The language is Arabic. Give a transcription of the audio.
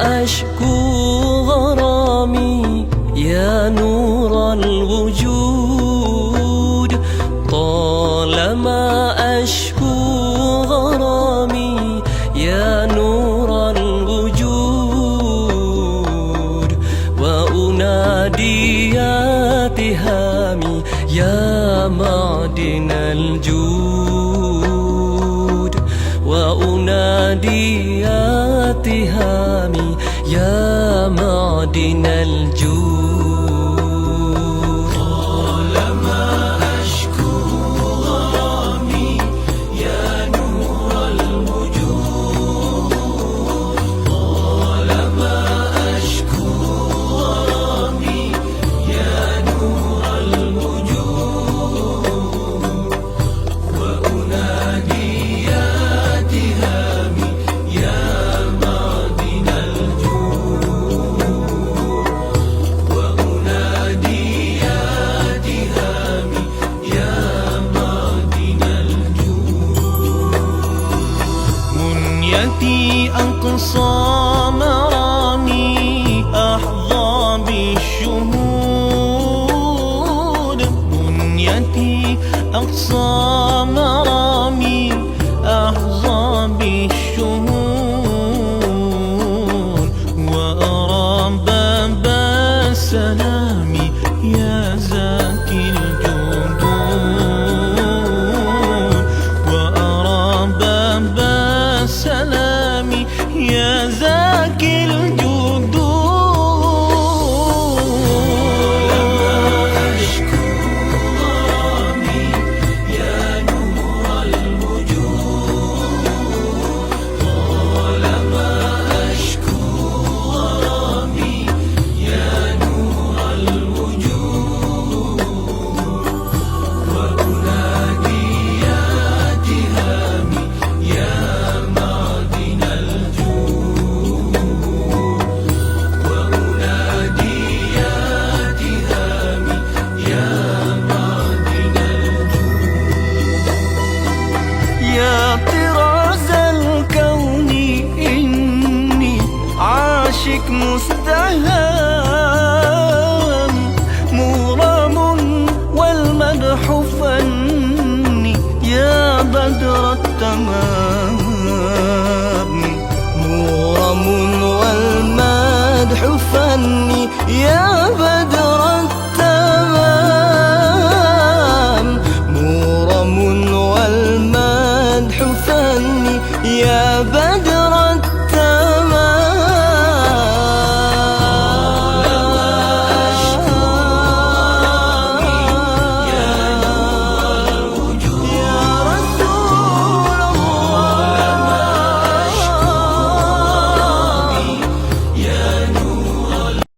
أشكو غرامي يا نور الوجود. طالما أشكو غرامي يا نور الوجود. وأنادي يا تهامي يا معدن الجود. وأنادي يا تهامي يا معدن الجود أقصى مرامي أحظى بالشهود. منيتي أقصى مرامي أحظى بالشهود. وأرى باب السلام يا زاكي الجدود. وأرى باب السلام مستهان مغرم والمدح فني. يا بدر التمام والمدح فني. يا بدر